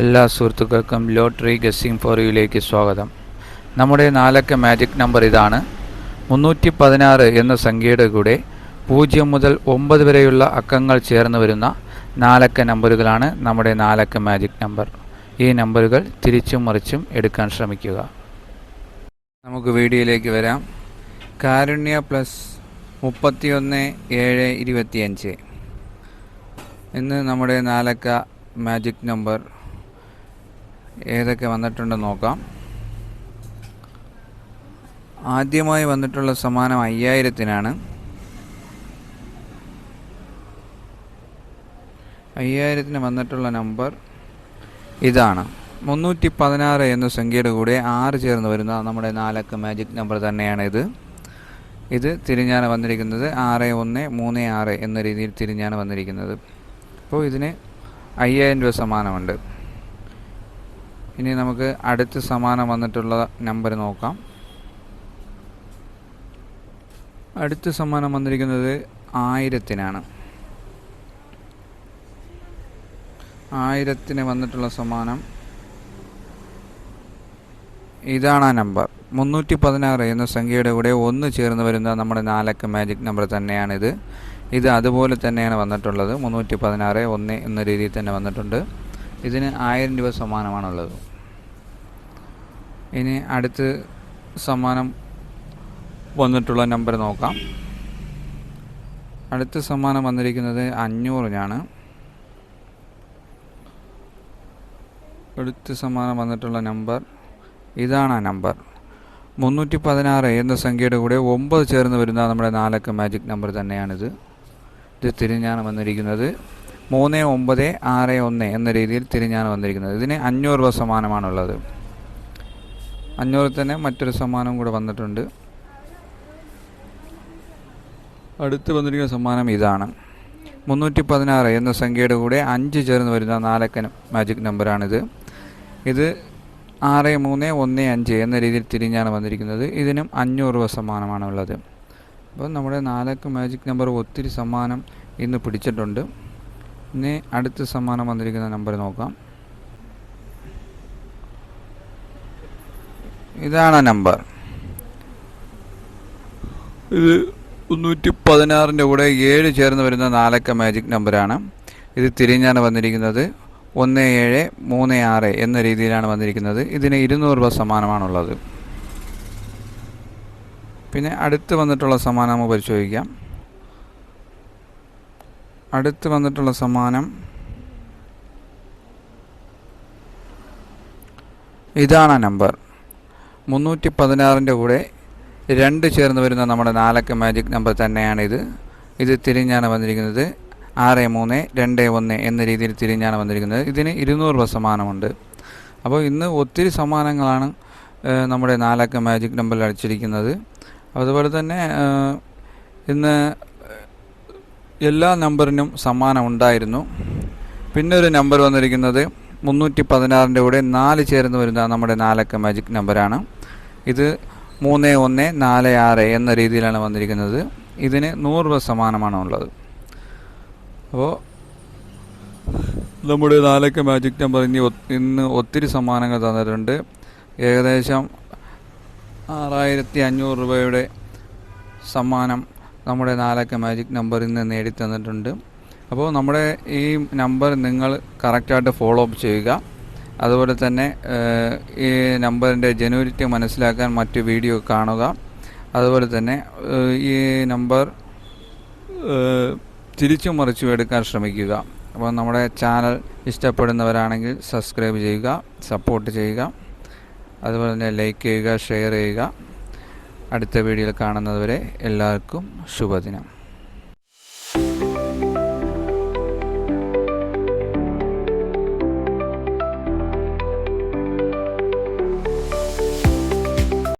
എല്ലാ സുഹൃത്തുക്കൾക്കും lottery guessing four യുയിലേക്ക് സ്വാഗതം. നമ്മുടെ നാലക്ക മാജിക് നമ്പർ ഇതാണ് മുന്നൂറ്റി പതിനാറ് എന്ന സംഖ്യയുടെ കൂടെ പൂജ്യം മുതൽ ഒമ്പത് വരെയുള്ള അക്കങ്ങൾ ചേർന്ന് വരുന്ന നാലക്ക നമ്പറുകളാണ് നമ്മുടെ നാലക്ക മാജിക് നമ്പർ. ഈ നമ്പറുകൾ തിരിച്ചും മറിച്ചും എടുക്കാൻ ശ്രമിക്കുക. നമുക്ക് വീഡിയോയിലേക്ക് വരാം. കാരുണ്യ പ്ലസ് മുപ്പത്തിയൊന്ന് ഏഴ് ഇരുപത്തിയഞ്ച്. ഇന്ന് നമ്മുടെ നാലക്ക മാജിക് നമ്പർ ഏതൊക്കെ വന്നിട്ടുണ്ട് നോക്കാം. ആദ്യമായി വന്നിട്ടുള്ള സമ്മാനം അയ്യായിരത്തിനാണ്. അയ്യായിരത്തിന് വന്നിട്ടുള്ള നമ്പർ ഇതാണ്. മുന്നൂറ്റി പതിനാറ് എന്ന സംഖ്യയുടെ കൂടെ ആറ് ചേർന്ന് വരുന്ന നമ്മുടെ നാലക്ക മാജിക് നമ്പർ തന്നെയാണ് ഇത് ഇത് തിരിഞ്ഞാണ് വന്നിരിക്കുന്നത്. ആറ് ഒന്ന് മൂന്ന് ആറ് എന്ന രീതിയിൽ തിരിഞ്ഞാണ് വന്നിരിക്കുന്നത്. അപ്പോൾ ഇതിന് അയ്യായിരം രൂപ സമ്മാനമുണ്ട്. ഇനി നമുക്ക് അടുത്ത് സമാനം വന്നിട്ടുള്ള നമ്പർ നോക്കാം. അടുത്ത സമ്മാനം വന്നിരിക്കുന്നത് ആയിരത്തിനാണ്. ആയിരത്തിന് വന്നിട്ടുള്ള സമ്മാനം ഇതാണ് ആ നമ്പർ മുന്നൂറ്റി പതിനാറ് എന്ന സംഖ്യയുടെ കൂടെ ഒന്ന് ചേർന്ന് വരുന്ന നമ്മുടെ നാലക്ക മാജിക് നമ്പർ തന്നെയാണിത്. ഇത് അതുപോലെ തന്നെയാണ് വന്നിട്ടുള്ളത്. മുന്നൂറ്റി പതിനാറ് ഒന്ന് എന്ന രീതിയിൽ തന്നെ വന്നിട്ടുണ്ട്. ഇതിന് ആയിരം രൂപ സമ്മാനമാണുള്ളത്. ഇനി അടുത്ത് സമ്മാനം വന്നിട്ടുള്ള നമ്പർ നോക്കാം. അടുത്ത സമ്മാനം വന്നിരിക്കുന്നത് അഞ്ഞൂറിനാണ്. അടുത്ത സമ്മാനം വന്നിട്ടുള്ള നമ്പർ ഇതാണ് ആ നമ്പർ. മുന്നൂറ്റി പതിനാറ് എന്ന സംഖ്യയുടെ കൂടെ ഒമ്പത് ചേർന്ന് വരുന്ന നമ്മുടെ നാലക്ക മാജിക് നമ്പർ തന്നെയാണിത്. ഇത് തിരിഞ്ഞാണ് വന്നിരിക്കുന്നത്. മൂന്ന് ഒമ്പത് ആറ് ഒന്ന് എന്ന രീതിയിൽ തിരിഞ്ഞാണ് വന്നിരിക്കുന്നത്. ഇതിന് അഞ്ഞൂറ് രൂപ സമ്മാനമാണുള്ളത്. അഞ്ഞൂറിൽ തന്നെ മറ്റൊരു സമ്മാനം കൂടെ വന്നിട്ടുണ്ട്. അടുത്ത് വന്നിരിക്കുന്ന സമ്മാനം ഇതാണ്. മുന്നൂറ്റി പതിനാറ് എന്ന സംഖ്യയുടെ കൂടെ അഞ്ച് ചേർന്ന് വരുന്ന നാലക്ക മാജിക് നമ്പറാണിത് ഇത് ആറ് മൂന്ന് ഒന്ന് അഞ്ച് എന്ന രീതിയിൽ തിരിഞ്ഞാണ് വന്നിരിക്കുന്നത്. ഇതിനും അഞ്ഞൂറ് രൂപ സമ്മാനമാണ് ഉള്ളത് അപ്പോൾ നമ്മുടെ നാലക്ക മാജിക് നമ്പർ ഒത്തിരി സമ്മാനം ഇന്ന് പിടിച്ചിട്ടുണ്ട്. ഇനി അടുത്ത സമ്മാനം വന്നിരിക്കുന്ന നമ്പർ നോക്കാം. ഇതാണ് നമ്പർ. ഇത് മുന്നൂറ്റി പതിനാറിന്റെ കൂടെ ഏഴ് ചേർന്ന് വരുന്ന നാലക്ക മാജിക് നമ്പറാണ്. ഇത് തിരിഞ്ഞാണ് വന്നിരിക്കുന്നത്. ഒന്ന് ഏഴ് മൂന്ന് ആറ് എന്ന രീതിയിലാണ് വന്നിരിക്കുന്നത്. ഇതിന് ഇരുന്നൂറ് രൂപ സമ്മാനമാണുള്ളത്. പിന്നെ അടുത്ത് വന്നിട്ടുള്ള സമ്മാനം നമുക്ക് പരിശോധിക്കാം. അടുത്ത് വന്നിട്ടുള്ള സമ്മാനം. ഇതാണ് നമ്പർ. മുന്നൂറ്റി പതിനാറിന്റെ കൂടെ രണ്ട് ചേർന്ന് വരുന്ന നമ്മുടെ നാലക്ക മാജിക് നമ്പർ തന്നെയാണിത്. ഇത് തിരിഞ്ഞാണ് വന്നിരിക്കുന്നത്. ആറ് മൂന്ന് രണ്ട് ഒന്ന് എന്ന രീതിയിൽ തിരിഞ്ഞാണ് വന്നിരിക്കുന്നത്. ഇതിന് ഇരുന്നൂറ് രൂപ സമ്മാനമുണ്ട്. അപ്പോൾ ഇന്ന് ഒത്തിരി സമ്മാനങ്ങളാണ് നമ്മുടെ നാലക്ക മാജിക് നമ്പറിൽ അടിച്ചിരിക്കുന്നത്. അതുപോലെ തന്നെ ഇന്ന് എല്ലാ നമ്പറിനും സമ്മാനം ഉണ്ടായിരുന്നു. പിന്നെ ഒരു നമ്പർ വന്നിരിക്കുന്നത് മുന്നൂറ്റി പതിനാറിന്റെ കൂടെ നാല് ചേർന്ന് വരുന്ന നമ്മുടെ നാലക്ക മാജിക് നമ്പറാണ് ഇത് മൂന്ന് ഒന്ന് നാല് ആറ് എന്ന രീതിയിലാണ് വന്നിരിക്കുന്നത്. ഇതിന് നൂറ് രൂപ സമ്മാനമാണ് ഉള്ളത്. അപ്പോൾ നമ്മുടെ നാലക്ക മാജിക് നമ്പർ ഇനി ഇന്ന് ഒത്തിരി സമ്മാനങ്ങൾ തന്നിട്ടുണ്ട്. ഏകദേശം ആറായിരത്തി അഞ്ഞൂറ് രൂപയുടെ സമ്മാനം നമ്മുടെ നാലക്ക മാജിക് നമ്പറിൽ നിന്ന് നേടി തന്നിട്ടുണ്ട് അപ്പോൾ നമ്മുടെ ഈ നമ്പർ നിങ്ങൾ കറക്റ്റായിട്ട് ഫോളോ അപ്പ് ചെയ്യുക. അതുപോലെ തന്നെ ഈ നമ്പറിന്റെ ജനുവരിറ്റി മനസ്സിലാക്കാൻ മറ്റ് വീഡിയോ കാണുക. അതുപോലെ തന്നെ ഈ നമ്പർ തിരിച്ചു മറിച്ചു എടുക്കാൻ ശ്രമിക്കുക. അപ്പോൾ നമ്മുടെ ചാനൽ ഇഷ്ടപ്പെടുന്നവരാണെങ്കിൽ സബ്സ്ക്രൈബ് ചെയ്യുക സപ്പോർട്ട് ചെയ്യുക. അതുപോലെ തന്നെ ലൈക്ക് ചെയ്യുക ഷെയർ ചെയ്യുക. അടുത്ത വീഡിയോയിൽ കാണുന്നതുവരെ എല്ലാവർക്കും ശുഭദിനം.